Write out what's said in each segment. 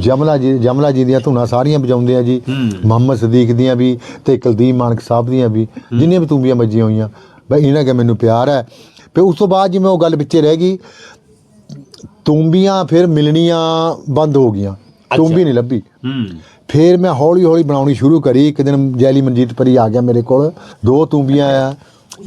ਜਮਲਾ ਜੀ ਜਮਲਾ ਜੀ ਦੀਆਂ ਧੁਨਾਂ ਸਾਰੀਆਂ ਵਜਾਉਂਦੇ ਆ ਜੀ। ਮੁਹੰਮਦ ਸਦੀਕ ਦੀਆਂ ਵੀ ਤੇ ਕੁਲਦੀਪ ਮਾਨਕ ਸਾਹਿਬ ਦੀਆਂ ਵੀ ਜਿੰਨੀਆਂ ਵੀ ਤੂੰਬੀਆਂ ਵੱਜੀਆਂ ਹੋਈਆਂ। ਬਈ ਇਹਨਾਂ ਕੇ ਮੈਨੂੰ ਪਿਆਰ ਹੈ। ਫਿਰ ਉਸ ਤੋਂ ਬਾਅਦ ਜਿਵੇਂ ਉਹ ਗੱਲ ਵਿੱਚੇ ਰਹਿ ਗਈ ਤੂੰਬੀਆਂ ਫਿਰ ਮਿਲਣੀਆਂ ਬੰਦ ਹੋ ਗਈਆਂ। ਤੂੰਬੀ ਨਹੀਂ ਲੱਭੀ। ਫਿਰ ਮੈਂ ਹੌਲੀ ਹੌਲੀ ਬਣਾਉਣੀ ਸ਼ੁਰੂ ਕਰੀ। ਇੱਕ ਦਿਨ ਜੈਲੀ ਮਨਜੀਤ ਪਰੀ ਆ ਗਿਆ ਮੇਰੇ ਕੋਲ। ਦੋ ਤੂੰਬੀਆਂ ਆ।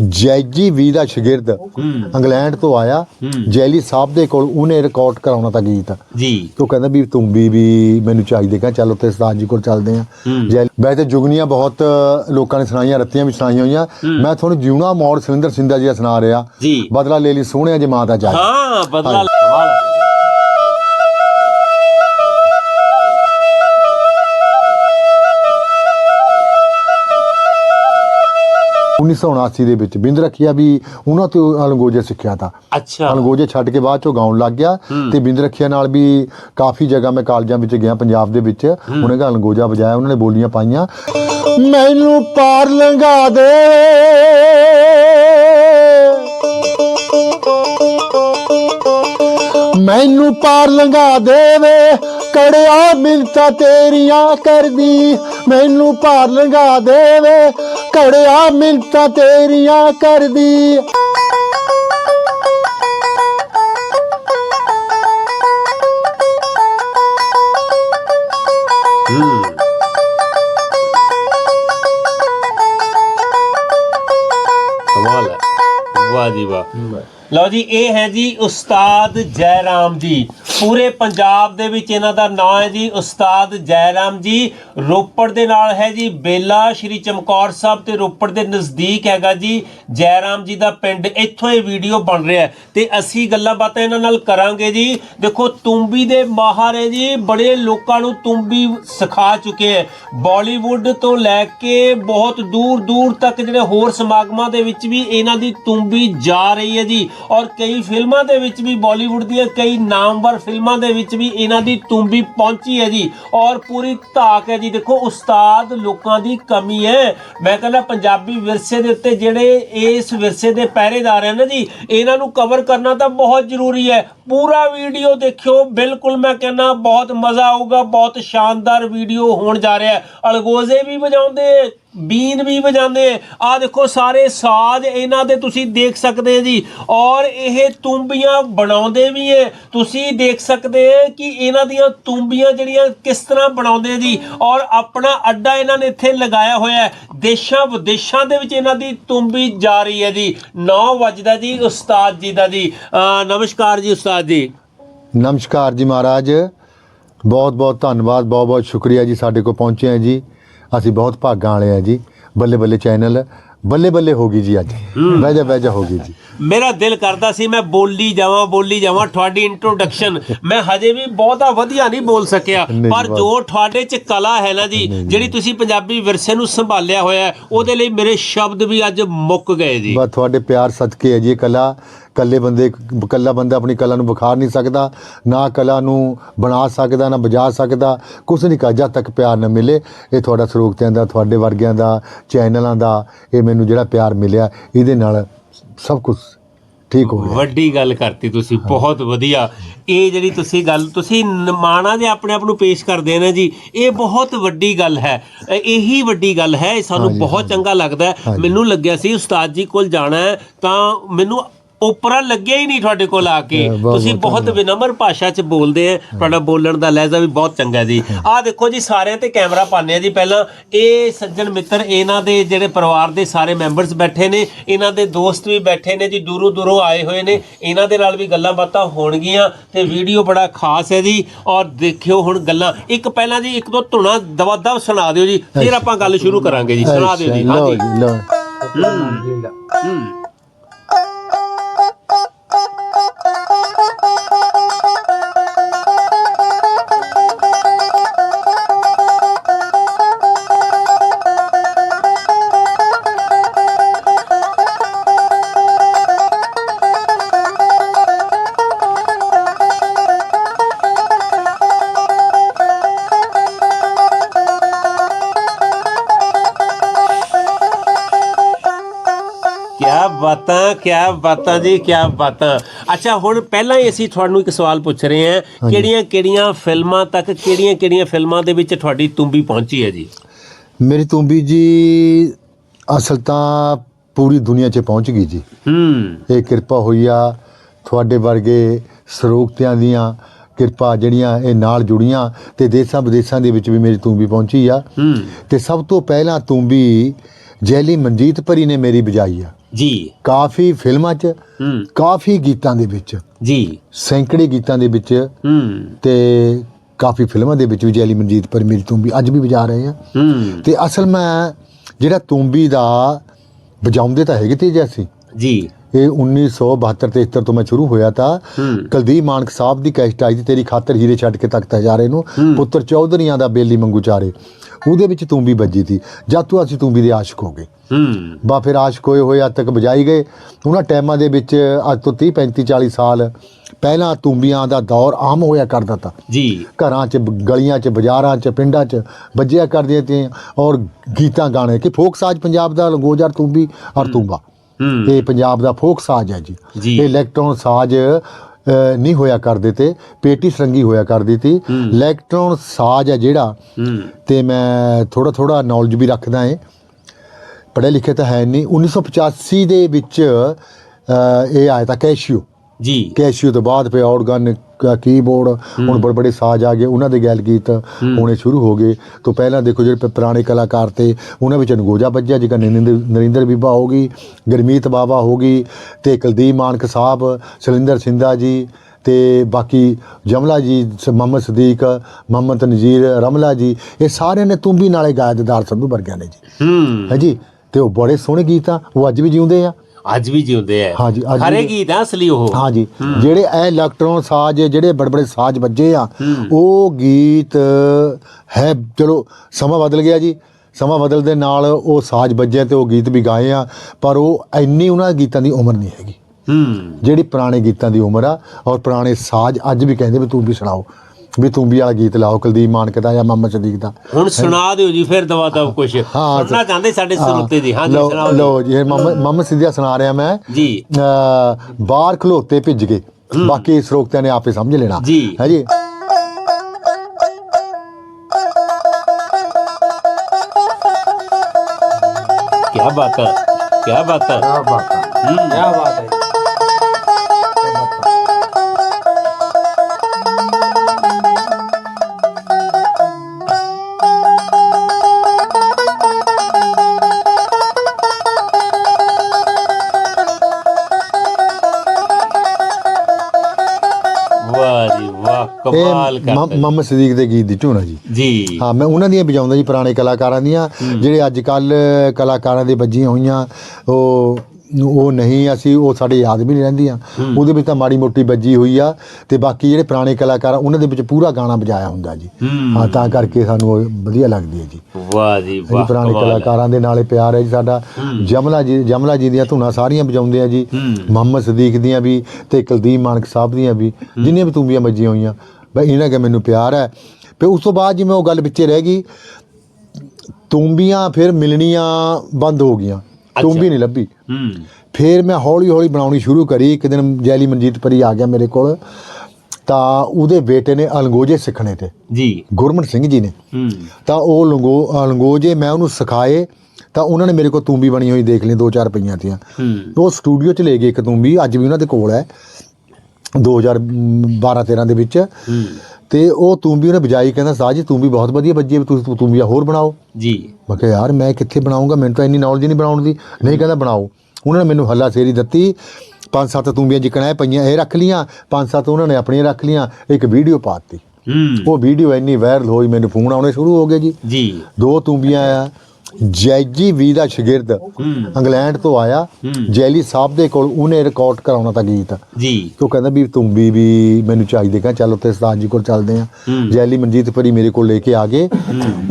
ਜੈਜੀ ਵੀ ਦਾ ਸ਼ਾਗਿਰਦ ਇੰਗਲੈਂਡ ਤੋਂ ਆਇਆ। ਜੈਲੀ ਸਾਹਿਬ ਦੇ ਕੋਲ ਉਹਨੇ ਰਿਕਾਰਡ ਕਰਾਉਣਾ ਤਾਂ ਗੀਤ। ਜੀ। ਤੋ ਕਹਿੰਦਾ ਵੀ ਤੂੰਬੀ ਵੀ ਮੈਨੂੰ ਚਾਹੀਦੀ। ਕਹਿੰਦਾ ਚੱਲ ਉੱਥੇ ਉਸਤਾਦ ਜੀ ਕੋਲ ਚੱਲਦੇ ਆ ਜੈਲੀ ਵੈਸੇ ਜੁਗਨੀਆਂ ਬਹੁਤ ਲੋਕਾਂ ਨੇ ਸੁਣਾਈਆਂ ਰੱਤੀਆਂ ਵੀ ਸੁਣਾਈਆਂ ਹੋਈਆਂ। ਮੈਂ ਤੁਹਾਨੂੰ ਜਿਉਣਾ ਮੋੜ ਸੁਰਿੰਦਰ ਸਿੰਧਾ ਜੀ ਦਾ ਸੁਣਾ ਰਿਹਾ। ਜੀ। ਬਦਲਾ ਲੈ ਲਈ ਸੋਹਣਿਆ ਜੇ ਮਾਤਾ ਚਾਹੇ ਹਾਂ ਬਦਲਾ ਕਮਾਲ 1979 ਦੇ ਵਿੱਚ ਬਿੰਦ ਰੱਖਿਆ ਵੀ ਉਹਨਾਂ ਤੋਂ ਅਲਗੋਜੇ ਸਿੱਖਿਆ ਤਾਂ। ਅੱਛਾ। ਅਲਗੋਜੇ ਛੱਡ ਕੇ ਬਾਅਦ ਚੋਂ ਗਾਉਣ ਲੱਗ ਗਿਆ ਤੇ ਬਿੰਦ ਰੱਖਿਆ ਨਾਲ ਵੀ ਕਾਫੀ ਜਗ੍ਹਾ ਮੈਂ ਕਾਲਜਾਂ ਵਿੱਚ ਗਿਆ ਪੰਜਾਬ ਦੇ ਵਿੱਚ। ਉਹਨੇ ਗਾ ਅਲਗੋਜਾ ਵਜਾਇਆ ਉਹਨਾਂ ਨੇ ਬੋਲੀਆਂ ਪਾਈਆਂ। ਮੈਨੂੰ ਪਾਰ ਲੰਘਾ ਦੇ। ਮੈਨੂੰ ਪਾਰ ਲੰਘਾ ਦੇਵੇ। ਕੜਿਆ ਮਿੰਤਾ ਤੇਰੀਆਂ ਕਰਦੀ ਮੈਨੂੰ ਪਾਰ ਲੰਘਾ ਦੇਵੇ। ਕੜਿਆ ਮਿੰਤਾ ਤੇਰੀਆਂ ਕਰਦੀ। ਹੂੰ। ਕਮਾਲ ਹੈ। ਵਾਹ ਜੀ ਵਾਹ। ਲਓ ਜੀ ਇਹ ਹੈ ਜੀ ਉਸਤਾਦ ਜੈਰਾਮ ਜੀ। ਪੂਰੇ ਪੰਜਾਬ ਦੇ ਵਿੱਚ ਇਹਨਾਂ ਦਾ ਨਾਮ ਹੈ ਜੀ ਉਸਤਾਦ ਜੈਰਾਮ ਜੀ। ਰੋਪੜ ਦੇ ਨਾਲ ਹੈ ਜੀ ਬੇਲਾ, ਸ਼੍ਰੀ ਚਮਕੌਰ ਸਾਹਿਬ ਤੇ ਰੋਪੜ ਦੇ ਨਜ਼ਦੀਕ ਹੈਗਾ ਜੀ। ਜੈਰਾਮ ਜੀ ਦਾ ਪਿੰਡ, ਇੱਥੋਂ ਇਹ ਵੀਡੀਓ ਬਣ ਰਿਹਾ ਹੈ। ਤੇ ਅਸੀਂ ਗੱਲਾਂ ਬਾਤਾਂ ਇਹਨਾਂ ਨਾਲ ਕਰਾਂਗੇ ਜੀ। ਦੇਖੋ, ਤੁੰਬੀ ਦੇ ਮਾਹਰ ਹੈ ਜੀ, ਬੜੇ ਲੋਕਾਂ ਨੂੰ ਤੁੰਬੀ ਸਿਖਾ ਚੁੱਕੇ ਹੈ। ਬਾਲੀਵੁੱਡ ਤੋਂ ਲੈ ਕੇ ਬਹੁਤ ਦੂਰ ਦੂਰ ਤੱਕ ਜਿਹੜੇ ਹੋਰ ਸਮਾਗਮਾਂ ਦੇ ਵਿੱਚ ਵੀ ਇਹਨਾਂ ਦੀ ਤੁੰਬੀ ਜਾ ਰਹੀ ਹੈ ਜੀ। ਔਰ ਕਈ ਫਿਲਮਾਂ ਦੇ ਵਿੱਚ ਵੀ ਬਾਲੀਵੁੱਡ ਦੀਆਂ ਕਈ ਨਾਮਵਰ ਫਿਲਮਾਂ ਦੇ ਵਿੱਚ ਵੀ ਇਹਨਾਂ ਦੀ ਤੂੰਬੀ ਪਹੁੰਚੀ ਹੈ ਜੀ ਔਰ ਪੂਰੀ ਧਾਕ ਹੈ ਜੀ। ਦੇਖੋ, ਉਸਤਾਦ ਲੋਕਾਂ ਦੀ ਕਮੀ ਹੈ। ਮੈਂ ਕਹਿੰਦਾ ਪੰਜਾਬੀ ਵਿਰਸੇ ਦੇ ਉੱਤੇ ਜਿਹੜੇ ਇਸ ਵਿਰਸੇ ਦੇ ਪਹਿਰੇਦਾਰ ਹਨ ਨਾ ਜੀ, ਇਹਨਾਂ ਨੂੰ ਕਵਰ ਕਰਨਾ ਤਾਂ ਬਹੁਤ ਜ਼ਰੂਰੀ ਹੈ। ਪੂਰਾ ਵੀਡੀਓ ਦੇਖਿਓ, ਬਿਲਕੁਲ ਮੈਂ ਕਹਿੰਦਾ ਬਹੁਤ ਮਜ਼ਾ ਆਊਗਾ, ਬਹੁਤ ਸ਼ਾਨਦਾਰ ਵੀਡੀਓ ਹੋਣ ਜਾ ਰਿਹਾ ਹੈ। ਅਲਗੋਜ਼ੇ ਵੀ ਵਜਾਉਂਦੇ ਬੀਨ ਵੀ ਵਜਾਉਂਦੇ ਆ। ਦੇਖੋ, ਸਾਰੇ ਸਾਜ਼ ਇਹਨਾਂ ਦੇ ਤੁਸੀਂ ਦੇਖ ਸਕਦੇ ਜੀ। ਔਰ ਇਹ ਤੁੰਬੀਆਂ ਬਣਾਉਂਦੇ ਵੀ ਹੈ ਤੁਸੀਂ ਦੇਖ ਸਕਦੇ ਹੋ ਕਿ ਇਹਨਾਂ ਦੀਆਂ ਤੁੰਬੀਆਂ ਜਿਹੜੀਆਂ ਕਿਸ ਤਰ੍ਹਾਂ ਬਣਾਉਂਦੇ ਜੀ। ਔਰ ਆਪਣਾ ਅੱਡਾ ਇਹਨਾਂ ਨੇ ਇੱਥੇ ਲਗਾਇਆ ਹੋਇਆ ਦੇਸ਼ਾਂ ਵਿਦੇਸ਼ਾਂ ਦੇ ਵਿੱਚ ਇਹਨਾਂ ਦੀ ਤੁੰਬੀ ਜਾ ਰਹੀ ਹੈ ਜੀ। 9 ਵਜਦਾ ਜੀ ਉਸਤਾਦ ਜੀ ਦਾ ਜੀ। ਨਮਸਕਾਰ ਜੀ ਉਸਤਾਦ ਜੀ। ਨਮਸਕਾਰ ਜੀ ਮਹਾਰਾਜ। ਬਹੁਤ ਬਹੁਤ ਧੰਨਵਾਦ ਬਹੁਤ ਬਹੁਤ ਸ਼ੁਕਰੀਆ ਜੀ ਸਾਡੇ ਕੋਲ ਪਹੁੰਚੇ ਆ ਜੀ। ਅਸੀਂ ਬਹੁਤ ਭਾਗਾਂ ਵਾਲੇ ਆ ਜੀ। ਬੱਲੇ ਬੱਲੇ ਚੈਨਲ ਬੱਲੇ ਬੱਲੇ ਹੋ ਗਈ ਜੀ ਅੱਜ। ਵੈਜਾ ਵੈਜਾ ਹੋ ਗਈ ਜੀ। ਮੇਰਾ ਦਿਲ ਕਰਦਾ ਸੀ ਮੈਂ ਬੋਲੀ ਜਾਵਾਂ ਬੋਲੀ ਜਾਵਾਂ ਤੁਹਾਡੀ ਇੰਟਰੋਡਕਸ਼ਨ ਮੈਂ ਹਜੇ ਵੀ ਬਹੁਤਾ ਵਧੀਆ ਨਹੀਂ ਬੋਲ ਸਕਿਆ। ਪਰ। ਜੋ ਤੁਹਾਡੇ ਚ ਕਲਾ ਹੈ ਨਾ ਜੀ ਜਿਹੜੀ ਤੁਸੀਂ ਪੰਜਾਬੀ ਵਿਰਸੇ ਨੂੰ ਸੰਭਾਲਿਆ ਹੋਇਆ ਹੈ ਉਹਦੇ ਲਈ ਮੇਰੇ ਸ਼ਬਦ ਵੀ ਅੱਜ ਮੁੱਕ ਗਏ ਜੀ। ਬਸ ਤੁਹਾਡੇ ਪਿਆਰ ਸਦਕੇ ਹੈ ਜੀ ਇਹ ਕਲਾ। ਕੱਲੇ ਬੰਦੇ ਕੱਲਾ ਬੰਦਾ ਆਪਣੀ ਕਲਾ ਨੂੰ ਵਿਖਾਰ ਨਹੀਂ ਸਕਦਾ ਨਾ ਕਲਾ ਨੂੰ ਬਣਾ ਸਕਦਾ ਨਾ ਬਜਾ ਸਕਦਾ ਕੁਛ ਨਹੀਂ ਕਰ ਜਦ ਤੱਕ ਪਿਆਰ ਨਾ ਮਿਲੇ। ਇਹ ਤੁਹਾਡਾ ਸਰੋਗਤਿਆਂ ਦਾ ਤੁਹਾਡੇ ਵਰਗਿਆਂ ਦਾ ਚੈਨਲਾਂ ਦਾ ਇਹ ਮੈਨੂੰ ਜਿਹੜਾ ਪਿਆਰ ਮਿਲਿਆ ਇਹਦੇ ਨਾਲ ਸਭ ਕੁਝ ਠੀਕ ਹੋ ਗਿਆ। ਵੱਡੀ ਗੱਲ ਕਰਤੀ ਤੁਸੀਂ ਬਹੁਤ ਵਧੀਆ। ਇਹ ਜਿਹੜੀ ਤੁਸੀਂ ਗੱਲ ਤੁਸੀਂ ਨਿਮਾਣਾ ਦੇ ਆਪਣੇ ਆਪ ਨੂੰ ਪੇਸ਼ ਕਰਦੇ ਨੇ ਜੀ ਇਹ ਬਹੁਤ ਵੱਡੀ ਗੱਲ ਹੈ। ਇਹੀ ਵੱਡੀ ਗੱਲ ਹੈ ਸਾਨੂੰ ਬਹੁਤ ਚੰਗਾ ਲੱਗਦਾ। ਮੈਨੂੰ ਲੱਗਿਆ ਸੀ ਉਸਤਾਦ ਜੀ ਕੋਲ ਜਾਣਾ ਤਾਂ ਮੈਨੂੰ ਉਪਰਾ ਲੱਗਿਆ ਹੀ ਨਹੀਂ ਤੁਹਾਡੇ ਕੋਲ ਆ ਕੇ। ਤੁਸੀਂ ਬਹੁਤ। ਵਿਨਮਰ ਭਾਸ਼ਾ 'ਚ ਬੋਲਦੇ ਆ। ਤੁਹਾਡਾ ਬੋਲਣ ਦਾ ਲਹਿਜ਼ਾ ਵੀ ਬਹੁਤ ਚੰਗਾ ਹੈ। ਜੀ ਆਹ ਦੇਖੋ ਜੀ ਸਾਰਿਆਂ ਤੇ ਕੈਮਰਾ ਪਾਉਂਦੇ ਆ ਜੀ। ਪਹਿਲਾਂ ਇਹ ਸੱਜਣ ਮਿੱਤਰ ਇਹਨਾਂ ਦੇ ਜਿਹੜੇ ਪਰਿਵਾਰ ਦੇ ਸਾਰੇ ਮੈਂਬਰਸ ਬੈਠੇ ਨੇ ਇਹਨਾਂ ਦੇ ਦੋਸਤ ਵੀ ਬੈਠੇ ਨੇ ਜੀ ਦੂਰੋਂ ਦੂਰੋਂ ਆਏ ਹੋਏ ਨੇ। ਇਹਨਾਂ ਦੇ ਨਾਲ ਵੀ ਗੱਲਾਂ ਬਾਤਾਂ ਹੋਣਗੀਆਂ ਤੇ ਵੀਡੀਓ ਬੜਾ ਖਾਸ ਹੈ ਜੀ। ਔਰ ਦੇਖਿਓ ਹੁਣ ਗੱਲਾਂ। ਇੱਕ ਪਹਿਲਾਂ ਜੀ ਇੱਕ ਦੋ ਧੁਨਾ ਦਵਾ ਦਵ ਸੁਣਾ ਦਿਓ ਜੀ। ਫਿਰ ਆਪਾਂ ਗੱਲ ਸ਼ੁਰੂ ਕਰਾਂਗੇ ਜੀ। ਸੁਣਾ ਦਿਓ ਜੀ। ਲਓ ਹਾਂਜੀ ਜੀ ਲਓ। ਹੂੰ। ਕਿਆ ਬਾਤਾਂ ਜੀ ਕਿਆ ਬਾਤਾਂ। ਅੱਛਾ ਹੁਣ ਪਹਿਲਾਂ ਹੀ ਅਸੀਂ ਤੁਹਾਨੂੰ ਇੱਕ ਸਵਾਲ ਪੁੱਛ ਰਹੇ ਹਾਂ ਕਿਹੜੀਆਂ ਕਿਹੜੀਆਂ ਫਿਲਮਾਂ ਤੱਕ ਕਿਹੜੀਆਂ ਕਿਹੜੀਆਂ ਫਿਲਮਾਂ ਦੇ ਵਿੱਚ ਤੁਹਾਡੀ ਤੁੰਬੀ ਪਹੁੰਚੀ ਹੈ ਜੀ? ਮੇਰੀ ਤੁੰਬੀ ਜੀ ਅਸਲ ਤਾਂ ਪੂਰੀ ਦੁਨੀਆ 'ਚ ਪਹੁੰਚ ਗਈ ਜੀ। ਹੂੰ। ਇਹ ਕਿਰਪਾ ਹੋਈ ਆ ਤੁਹਾਡੇ ਵਰਗੇ ਸਰੋਗਤਿਆਂ ਦੀਆਂ ਕਿਰਪਾ ਜਿਹੜੀਆਂ ਇਹ ਨਾਲ ਜੁੜੀਆਂ ਤੇ ਦੇਸਾਂ ਵਿਦੇਸਾਂ ਦੇ ਵਿੱਚ ਵੀ ਮੇਰੀ ਤੁੰਬੀ ਪਹੁੰਚੀ ਆ। ਹੂੰ। ਤੇ ਸਭ ਤੋਂ ਪਹਿਲਾਂ ਤੁੰਬੀ ਜੈਲੀ ਮਨਜੀਤ ਪਰੀ ਨੇ ਮੇਰੀ ਵਜਾਈ ਆ। ਜੀ। ਕਾਫੀ ਫਿਲਮਾਂ 'ਚ ਹੂੰ। ਕਾਫੀ ਗੀਤਾਂ ਦੇ ਵਿੱਚ ਜੀ। ਸੈਂਕੜੇ ਗੀਤਾਂ ਦੇ ਵਿੱਚ ਹੂੰ। ਤੇ ਕਾਫੀ ਫਿਲਮਾਂ ਦੇ ਵਿੱਚ ਵੀ ਜੈਲੀ ਮਨਜੀਤ ਪਰੀ ਮੇਰੀ ਤੁੰਬੀ ਅੱਜ ਵੀ ਵਜਾ ਰਹੇ ਆ। ਹੂੰ। ਤੇ ਅਸਲ ਮੈਂ ਜਿਹੜਾ ਤੁੰਬੀ ਦਾ ਵਜਾਉਂਦੇ ਤਾਂ ਹੈਗੇ ਤੇ ਜੈਸੀ ਜੀ। ਇਹ 1972 73 ਤੋਂ ਮੈਂ ਸ਼ੁਰੂ ਹੋਇਆ ਤਾਂ ਕੁਲਦੀਪ ਮਾਨਕ ਸਾਹਿਬ ਦੀ ਕੈਸਟ ਆਈ ਸੀ ਤੇਰੀ ਖਾਤਰ ਹੀਰੇ ਛੱਡ ਕੇ ਤਖਤ ਹਜ਼ਾਰੇ ਨੂੰ। ਪੁੱਤਰ ਚੌਧਰੀਆਂ ਦਾ ਬੇਲੀ ਮੰਗੂ ਚਾਰੇ। ਉਹਦੇ ਵਿੱਚ ਤੂੰਬੀ ਵੱਜੀ ਸੀ ਜਦ ਤੋਂ ਅਸੀਂ ਤੂੰਬੀ ਦੇ ਆਸ਼ਿਕ ਹੋ ਗਏ। ਹੂੰ। ਬਾ ਫਿਰ ਆਸ਼ਿਕ ਹੋਏ ਹੋਏ ਅੱਜ ਤੱਕ ਵਜਾਈ ਗਏ। ਉਹਨਾਂ ਟਾਈਮਾਂ ਦੇ ਵਿੱਚ ਅੱਜ ਤੋਂ 30 35 40 ਸਾਲ ਪਹਿਲਾਂ ਤੂੰਬੀਆਂ ਦਾ ਦੌਰ ਆਮ ਹੋਇਆ ਕਰਦਾ ਤਾ। ਜੀ। ਘਰਾਂ 'ਚ ਗਲੀਆਂ 'ਚ ਬਾਜ਼ਾਰਾਂ 'ਚ ਪਿੰਡਾਂ 'ਚ ਵੱਜਿਆ ਕਰਦੀਆਂ ਤੇ ਔਰ ਗੀਤਾਂ ਗਾਣੇ ਕਿ ਫੋਕ ਸਾਜ਼ ਪੰਜਾਬ ਦਾ ਲੰਗੋਜਰ ਤੂੰਬੀ ਔਰ ਤੂੰਬਾ। ਹੂੰ। ਇਹ ਪੰਜਾਬ ਦਾ ਫੋਕ ਸਾਜ਼ ਹੈ ਜੀ। ਇਹ ਇਲੈਕਟ੍ਰੋਨ ਸਾਜ਼ ਨਹੀਂ ਹੋਇਆ ਕਰਦੇ ਤੇ ਪੇਟੀ ਸਰੰਗੀ ਹੋਇਆ ਕਰਦੀ ਤੀ। ਇਲੈਕਟ੍ਰੋਨ ਸਾਜ਼ ਹੈ ਜਿਹੜਾ ਤੇ ਮੈਂ ਥੋੜਾ ਥੋੜਾ ਨੌਲੇਜ ਵੀ ਰੱਖਦਾ ਹਾਂ ਪੜ੍ਹੇ ਲਿਖੇ ਤਾਂ ਹੈ ਨਹੀਂ 1985 ਦੇ ਵਿੱਚ ਇਹ ਆਇਆ ਤਾਂ ਕੈਸ਼ੀਓ। ਜੀ। ਕੈਸ਼ੀਓ ਤੋਂ ਬਾਅਦ ਫਿਰ ਆਰਗਨ ਕੀਬੋਰਡ ਹੁਣ ਬੜੇ ਬੜੇ ਸਾਜ਼ ਆ ਗਏ ਉਹਨਾਂ ਦੇ ਗੈਲ ਗੀਤ ਹੋਣੇ ਸ਼ੁਰੂ ਹੋ ਗਏ। ਤੋਂ ਪਹਿਲਾਂ ਦੇਖੋ ਜਿਹੜੇ ਪੁਰਾਣੇ ਕਲਾਕਾਰ ਤੇ ਉਹਨਾਂ ਵਿੱਚ ਨਗੋਜਾ ਵੱਜਿਆ ਜਿਹਾ ਨਰਿੰਦਰ ਨਰਿੰਦਰ ਬੀਬਾ ਹੋ ਗਈ ਗਰਮੀਤ ਬਾਬਾ ਹੋ ਗਈ ਤੇ ਕੁਲਦੀਪ ਮਾਨਕ ਸਾਹਿਬ ਸਲਿੰਦਰ ਸਿੰਧਾ ਜੀ ਤੇ ਬਾਕੀ ਜਮਲਾ ਜੀ ਮੁਹੰਮਦ ਸਦੀਕ ਮੁਹੰਮਦ ਨਜ਼ੀਰ ਰਮਲਾ ਜੀ ਇਹ ਸਾਰਿਆਂ ਨੇ ਤੁੰਬੀ ਨਾਲੇ ਗਾਇਆ ਦਦਾਰ ਸੰਧੂ ਵਰਗਿਆਂ ਨੇ ਜੀ। ਹੈ ਜੀ? ਤੇ ਉਹ ਬੜੇ ਸੋਹਣੇ ਗੀਤ ਆ ਉਹ ਅੱਜ ਵੀ ਜਿਉਂਦੇ ਆ। ਅੱਜ ਵੀ ਜਿਉਂਦੇ ਆ। ਹਾਂਜੀ, ਅੱਜ ਹਰੇ ਗੀਤ ਆ ਅਸਲੀ ਉਹ। ਹਾਂ ਜੀ ਜਿਹੜੇ ਇਹ ਇਲੈਕਟ੍ਰੋਨ ਸਾਜ਼ ਜਿਹੜੇ ਬੜੇ ਬੜੇ ਸਾਜ਼ ਵੱਜੇ ਆ। ਉਹ ਗੀਤ ਹੈ ਚਲੋ ਸਮਾਂ ਬਦਲ ਗਿਆ ਜੀ। ਸਮਾਂ ਬਦਲ ਦੇ ਨਾਲ ਉਹ ਸਾਜ਼ ਵੱਜੇ ਤੇ ਉਹ ਗੀਤ ਵੀ ਗਾਏ ਆ ਪਰ ਉਹ ਇੰਨੀ ਉਹਨਾਂ ਗੀਤਾਂ ਦੀ ਉਮਰ ਨਹੀਂ ਹੈਗੀ। ਹੂੰ। ਜਿਹੜੀ ਪੁਰਾਣੇ ਗੀਤਾਂ ਦੀ ਉਮਰ ਆ ਔਰ ਪੁਰਾਣੇ ਸਾਜ਼ ਅੱਜ ਵੀ ਕਹਿੰਦੇ ਵੀ ਤੂੰ ਵੀ ਸੁਣਾਓ। ਵੀ ਤੂੰਬੀ ਵਾਲਾ ਗੀਤ ਲਾਓ ਕੁਲਦੀਪ ਮਾਨਕ ਦਾ ਜਾਂ ਮਾਮਾ ਸਦੀਕ ਦਾ। ਹੁਣ ਸੁਣਾ ਦਿਓ ਜੀ ਫਿਰ ਦਵਾ ਦਵ ਕੁਝ ਸੁਣਨਾ ਚਾਹੁੰਦੇ ਸਾਡੇ ਸਰੋਤੇ ਦੀ? ਹਾਂ ਜੀ ਸੁਣਾਓ ਲਓ ਜੀ ਮਾਮਾ ਮਾਮਾ ਸਿੱਧਿਆ ਸੁਣਾ ਰਿਹਾ ਮੈਂ। ਜੀ। ਬਾਹਰ ਖਲੋਤੇ ਭਿੱਜ ਗਏ। ਬਾਕੀ ਸਰੋਕਤਿਆਂ ਨੇ ਆਪੇ ਸਮਝ ਲੈਣਾ। ਹੈ ਜੀ? ਕੀ ਬਾਤ ਹੈ ਕੀ ਬਾਤ ਹੈ। ਕੀ ਬਾਤ ਹੈ। ਕਮਾਲ ਕਰਦੇ ਮੁਹੰਮਦ ਸਦੀਕ ਦੇ ਗੀਤ ਦੀ ਧੁਨ ਜੀ। ਜੀ। ਹਾਂ ਮੈਂ ਉਹਨਾਂ ਦੀਆਂ ਵਜਾਉਂਦਾ ਜੀ ਪੁਰਾਣੇ ਕਲਾਕਾਰਾਂ ਦੀਆਂ ਜਿਹੜੇ ਅੱਜ ਕੱਲ ਕਲਾਕਾਰਾਂ ਦੇ ਵੱਜੀਆਂ ਹੋਈਆਂ ਉਹ ਉਹ ਨਹੀਂ ਅਸੀਂ ਉਹ ਸਾਡੇ ਯਾਦ ਵੀ ਨਹੀਂ ਰਹਿੰਦੀਆਂ। ਉਹਦੇ ਵਿੱਚ ਤਾਂ ਮਾੜੀ ਮੋਟੀ ਵੱਜੀ ਹੋਈ ਆ ਤੇ ਬਾਕੀ ਜਿਹੜੇ ਪੁਰਾਣੇ ਕਲਾਕਾਰ ਆ, ਉਹਨਾਂ ਦੇ ਵਿੱਚ ਪੂਰਾ ਗਾਣਾ ਵਜਾਇਆ ਹੁੰਦਾ ਜੀ। ਹੂੰ। ਤਾਂ ਕਰਕੇ ਸਾਨੂੰ ਉਹ ਵਧੀਆ ਲੱਗਦੀ ਹੈ ਜੀ। ਵਾਹ ਜੀ ਜੀ ਵਾਹ ਪੁਰਾਣੇ ਕਮਾਲ ਹੈ। ਕਲਾਕਾਰਾਂ ਦੇ ਨਾਲੇ ਪਿਆਰ ਹੈ ਜੀ ਸਾਡਾ। ਜਮਲਾ ਜੀ ਜਮਲਾ ਜੀ ਦੀਆਂ ਧੁਨਾਂ ਸਾਰੀਆਂ ਵਜਾਉਂਦੇ ਆ ਜੀ। ਮੁਹੰਮਦ ਸਦੀਕ ਦੀਆਂ ਵੀ ਤੇ ਕੁਲਦੀਪ ਮਾਨਕ ਸਾਹਿਬ ਦੀਆਂ ਵੀ ਜਿੰਨੀਆਂ ਵੀ ਤੁੰਬੀਆਂ ਵੱਜੀਆਂ ਹੋਈਆਂ। ਬਈ ਇਹਨਾਂ ਕੇ ਮੈਨੂੰ ਪਿਆਰ ਹੈ। ਫਿਰ ਉਸ ਤੋਂ ਬਾਅਦ ਜਿਵੇਂ ਉਹ ਗੱਲ ਵਿੱਚੇ ਰਹਿ ਗਈ ਤੁੰਬੀਆਂ ਫਿਰ ਮਿਲਣੀਆਂ ਬੰਦ ਹੋ ਗਈਆਂ। ਤੁੰਬੀ ਨਹੀਂ ਲੱਭੀ। ਹੂੰ। ਫਿਰ ਮੈਂ ਹੌਲੀ ਹੌਲੀ ਬਣਾਉਣੀ ਸ਼ੁਰੂ ਕਰੀ। ਇੱਕ ਦਿਨ ਜੈਲੀ ਮਨਜੀਤ ਪਰੀ ਆ ਗਿਆ ਮੇਰੇ ਕੋਲ। ਤਾਂ ਉਹਦੇ ਬੇਟੇ ਨੇ ਅਲਗੋਜੇ ਸਿੱਖਣੇ ਤੇ। ਜੀ। ਗੁਰਮਨ ਸਿੰਘ ਜੀ ਨੇ। ਹੂੰ। ਤਾਂ ਉਹ ਲੰਗੋ ਲੰਗੋਜੇ ਮੈਂ ਉਹਨੂੰ ਸਿਖਾਏ। ਤਾਂ ਉਹਨਾਂ ਨੇ ਮੇਰੇ ਕੋਲ ਤੂੰਬੀ ਬਣੀ ਹੋਈ ਦੇਖ ਲਈ ਦੋ ਚਾਰ ਪਈਆਂ ਤੀਆਂ। ਉਹ ਸਟੂਡੀਓ 'ਚ ਲੈ ਗਏ ਇੱਕ ਤੂੰਬੀ ਅੱਜ ਵੀ ਉਹਨਾਂ ਦੇ ਕੋਲ ਹੈ। 2012 13 ਦੇ ਵਿੱਚ। ਤੇ ਉਹ ਤੂੰਬੀ ਉਹਨੇ ਵਜਾਈ ਕਹਿੰਦਾ ਸਾਹ ਜੀ ਤੂੰਬੀ ਬਹੁਤ ਵਧੀਆ ਵੱਜੀ ਹੈ ਤੁਸੀਂ ਤੂੰਬੀਆਂ ਹੋਰ ਬਣਾਓ। ਜੀ। ਮੈਂ ਕਿਹਾ ਯਾਰ ਮੈਂ ਕਿੱਥੇ ਬਣਾਉਂਗਾ? ਮੈਨੂੰ ਤਾਂ ਇੰਨੀ ਨੌਲੇਜ ਨਹੀਂ ਬਣਾਉਣ ਦੀ। ਨਹੀਂ ਕਹਿੰਦਾ ਬਣਾਓ। ਉਹਨਾਂ ਨੇ ਮੈਨੂੰ ਹੱਲਾ ਸੇਰੀ ਦਿੱਤੀ। ਪੰਜ ਸੱਤ ਤੂੰਬੀਆਂ ਜਿੱਕਣ ਪਈਆਂ ਇਹ ਰੱਖ ਲੀਆਂ ਪੰਜ ਸੱਤ ਉਹਨਾਂ ਨੇ ਆਪਣੀਆਂ ਰੱਖ ਲੀਆਂ ਇੱਕ ਵੀਡੀਓ ਪਾਤੀ ਹੂੰ। ਉਹ ਵੀਡੀਓ ਇੰਨੀ ਵਾਇਰਲ ਹੋਈ ਮੈਨੂੰ ਫੋਨ ਆਉਣੇ ਸ਼ੁਰੂ ਹੋ ਗਏ ਜੀ। ਜੀ। ਦੋ ਤੂੰਬੀਆਂ ਆ ਜੈਜੀ ਵੀ ਦਾ ਸ਼ਾਗਿਰਦ ਇੰਗਲੈਂਡ ਤੋਂ ਆਇਆ। ਜੈਲੀ ਸਾਹਿਬ ਦੇ ਕੋਲ ਉਹਨੇ ਰਿਕਾਰਡ ਕਰਾਉਣਾ ਤਾਂ ਗੀਤ। ਜੀ। ਉਹ ਕਹਿੰਦਾ ਵੀ ਤੂੰਬੀ ਵੀ ਮੈਨੂੰ ਚਾਹੀਦੇ ਕਹਿੰਦਾ ਚੱਲ ਉੱਥੇ ਉਸਤਾਦ ਜੀ ਕੋਲ ਚੱਲਦੇ ਆ। ਜੈਲੀ ਮਨਜੀਤ ਪਰੀ ਮੇਰੇ ਕੋਲ ਲੈ ਕੇ ਆ ਗਏ।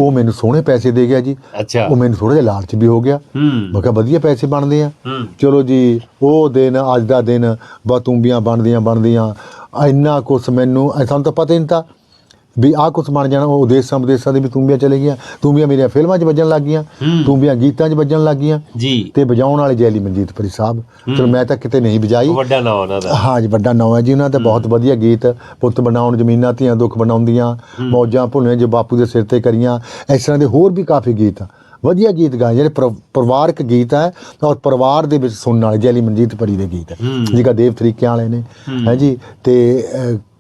ਉਹ ਮੈਨੂੰ ਸੋਹਣੇ ਪੈਸੇ ਦੇ ਗਿਆ ਜੀ। ਅੱਛਾ। ਉਹ ਮੈਨੂੰ ਥੋੜਾ ਜਿਹਾ ਲਾਲਚ ਵੀ ਹੋ ਗਿਆ। ਮੈਂ ਕਿਹਾ ਵਧੀਆ ਪੈਸੇ ਬਣਦੇ ਆ। ਚਲੋ ਜੀ ਉਹ ਦਿਨ ਅੱਜ ਦਾ ਦਿਨ ਬਤੂੰਬੀਆਂ ਬਣਦੀਆਂ ਬਣਦੀਆਂ। ਇੰਨਾ ਕੁਛ ਮੈਨੂੰ ਸਾਨੂੰ ਤਾਂ ਪਤਾ ਹੀ ਨਹੀਂ ਤਾਂ। ਵੀ ਆਹ ਕੁਛ ਬਣ ਜਾਣਾ ਉਹ ਦੇਸਾਂ ਵਿਦੇਸਾਂ ਦੇ ਵੀ ਤੂੰਬੀਆਂ ਚਲੇ ਗਈਆਂ। ਤੂੰਬੀਆਂ ਮੇਰੀਆਂ ਫਿਲਮਾਂ 'ਚ ਵੱਜਣ ਲੱਗ ਗਈਆਂ। ਤੂੰਬੀਆਂ ਗੀਤਾਂ 'ਚ ਵੱਜਣ ਲੱਗ ਗਈਆਂ। ਜੀ। ਤੇ ਵਜਾਉਣ ਵਾਲੇ ਜੈਲੀ ਮਨਜੀਤ ਪਰੀ ਸਾਹਿਬ। ਚਲੋ ਮੈਂ ਤਾਂ ਕਿਤੇ ਨਹੀਂ ਵਜਾਈ। ਵੱਡਾ ਨਾਂ ਉਹਨਾਂ ਦਾ। ਹਾਂ ਜੀ ਵੱਡਾ ਨਾਂ ਹੈ ਜੀ ਉਹਨਾਂ ਦਾ। ਬਹੁਤ ਵਧੀਆ ਗੀਤ। ਪੁੱਤ ਬਣਾਉਣ ਜ਼ਮੀਨਾਂ ਧੀਆਂ ਦੁੱਖ ਬਣਾਉਂਦੀਆਂ। ਮੌਜਾਂ ਭੁੱਲੇ ਜੋ ਬਾਪੂ ਦੇ ਸਿਰ ਤੇ ਕਰੀਆਂ। ਇਸ ਤਰ੍ਹਾਂ ਦੇ ਹੋਰ ਵੀ ਕਾਫੀ ਗੀਤ ਆ। ਵਧੀਆ ਗੀਤ ਗਾਏ। ਜਿਹੜੇ ਪਰ- ਪਰਿਵਾਰਕ ਗੀਤ ਹੈ ਔਰ ਪਰਿਵਾਰ ਦੇ ਵਿੱਚ ਸੁਣਨ ਵਾਲੇ ਜੈਲੀ ਮਨਜੀਤ ਪਰੀ ਦੇ ਗੀਤ ਹੈ। ਜਿਹਦਾ ਦੇਵ ਤਰੀਕਿਆਂ ਵਾਲੇ ਨੇ। ਹੈ। ਜੀ? ਤੇ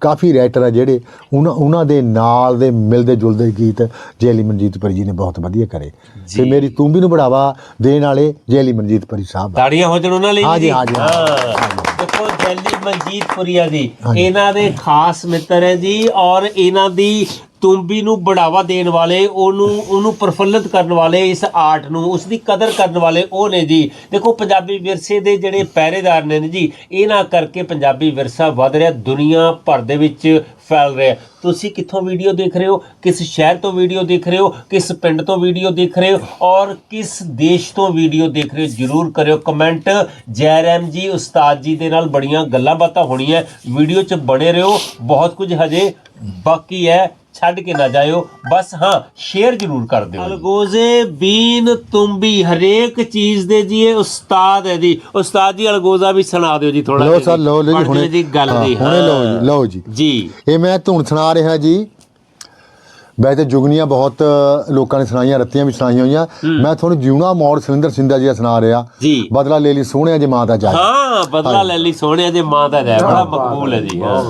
ਕਾਫੀ ਰਾਈਟਰ ਆ ਜਿਹੜੇ ਉਹਨਾਂ ਉਹਨਾਂ ਦੇ ਨਾਲ ਦੇ ਮਿਲਦੇ ਜੁਲਦੇ ਗੀਤ ਜੈਲੀ ਮਨਜੀਤ ਪਰੀ ਜੀ ਨੇ ਬਹੁਤ ਵਧੀਆ ਕਰੇ। ਤੇ ਮੇਰੀ ਤੂੰਬੀ ਨੂੰ ਬੜਾਵਾ ਦੇਣ ਵਾਲੇ ਜੈਲੀ ਮਨਜੀਤ ਪਰੀ ਸਾਹਿਬ। ਤਾੜੀਆਂ ਹੋ ਜਾਣ ਉਹਨਾਂ ਲਈ ਹਾਂ ਜੀ, ਹਾਂ ਜੀ, ਹਾਂ। ਹਾਂ। ਦੇਖੋ ਜੈਲੀ ਮਨਜੀਤ ਪੁਰੀਆ ਜੀ ਇਹਨਾਂ ਦੇ ਖਾਸ ਮਿੱਤਰ ਹੈ ਜੀ ਔਰ ਇਹਨਾਂ ਦੀ ਤੁੰਬੀ ਨੂੰ ਬੜਾਵਾ ਦੇਣ ਵਾਲੇ, ਉਹਨੂੰ ਉਹਨੂੰ ਪ੍ਰਫੁੱਲਿਤ ਕਰਨ ਵਾਲੇ ਇਸ ਆਰਟ ਨੂੰ ਉਸ ਦੀ ਕਦਰ ਕਰਨ ਵਾਲੇ ਉਹ ਨੇ ਜੀ। ਦੇਖੋ, ਪੰਜਾਬੀ ਵਿਰਸੇ ਦੇ ਜਿਹੜੇ ਪਹਿਰੇਦਾਰ ਨੇ ਜੀ, ਇਹਨਾਂ ਕਰਕੇ ਪੰਜਾਬੀ ਵਿਰਸਾ ਵੱਧ ਰਿਹਾ, ਦੁਨੀਆ ਭਰ ਦੇ ਵਿੱਚ ਫੈਲ ਰਿਹਾ ਤੁਸੀਂ ਕਿੱਥੋਂ ਵੀਡੀਓ ਦੇਖ ਰਹੇ ਹੋ? ਕਿਸ ਸ਼ਹਿਰ ਤੋਂ ਵੀਡੀਓ ਦੇਖ ਰਹੇ ਹੋ? ਕਿਸ ਪਿੰਡ ਤੋਂ ਵੀਡੀਓ ਦੇਖ ਰਹੇ ਹੋ? ਔਰ ਕਿਸ ਦੇਸ਼ ਤੋਂ ਵੀਡੀਓ ਦੇਖ ਰਹੇ ਹੋ? ਜਰੂਰ ਕਰਿਓ ਕਮੈਂਟ। ਜੈਰਮ ਜੀ, ਉਸਤਾਦ ਜੀ ਦੇ ਨਾਲ ਬੜੀਆਂ ਗੱਲਾਂ ਬਾਤਾਂ ਹੋਣੀਆਂ। ਵੀਡੀਓ 'ਚ ਬਣੇ ਰਹੋ। ਬਹੁਤ ਕੁਝ ਹਜੇ ਬਾਕੀ ਹੈ। ਛੱਡ ਕੇ ਨਾ ਜਾਇਓ। ਬਸ ਹਾਂ ਸ਼ੇਅਰ ਜਰੂਰ ਕਰ ਦਿਓ ਅਲਗੋਜ਼ੇ ਬੀਨ ਤੁੰਬੀ ਹਰੇਕ ਚੀਜ਼ ਦੇ ਜੀ ਇਹ ਉਸਤਾਦ ਹੈ ਜੀ। ਉਸਤਾਦ ਜੀ ਅਲਗੋਜ਼ਾ ਵੀ ਸੁਣਾ ਦਿਓ ਜੀ ਥੋੜਾ ਲਓ ਸਰ ਲਓ ਲਓ ਜੀ ਹੁਣੇ ਜੀ ਗੱਲ ਹਾਂ, ਦੀ ਹੁਣੇ ਲਓ ਜੀ। ਲਓ ਜੀ। ਜੀ। ਇਹ ਮੈਂ ਧੁਨ ਸੁਣਾ ਰਿਹਾ ਜੀ। ਵੈਸੇ ਤੇ ਜੁਗਨੀਆਂ ਬਹੁਤ ਲੋਕਾਂ ਨੇ ਸੁਣਾਈਆਂ ਰੱਤੀਆਂ ਵੀ ਸੁਣਾਈਆਂ ਹੋਈਆਂ। ਮੈਂ ਤੁਹਾਨੂੰ ਜਿਉਣਾ ਮੋੜ ਸੁਰਿੰਦਰ ਸਿੰਧਾ ਜੀ ਦਾ ਸੁਣਾ ਰਿਹਾ। ਜੀ। ਬਦਲਾ ਲੈ ਲਈ ਸੋਹਣਿਆ ਜੇ ਮਾਂ ਦਾ ਜਾਏ ਹਾਂ ਬਦਲਾ ਲੈ ਲਈ ਸੋਹਣਿਆ ਦੇ ਮਾਂ ਦਾ ਰਹਿ ਬੜਾ ਮਕਬੂਲ ਹੈ ਜੀ ਹਾਂ।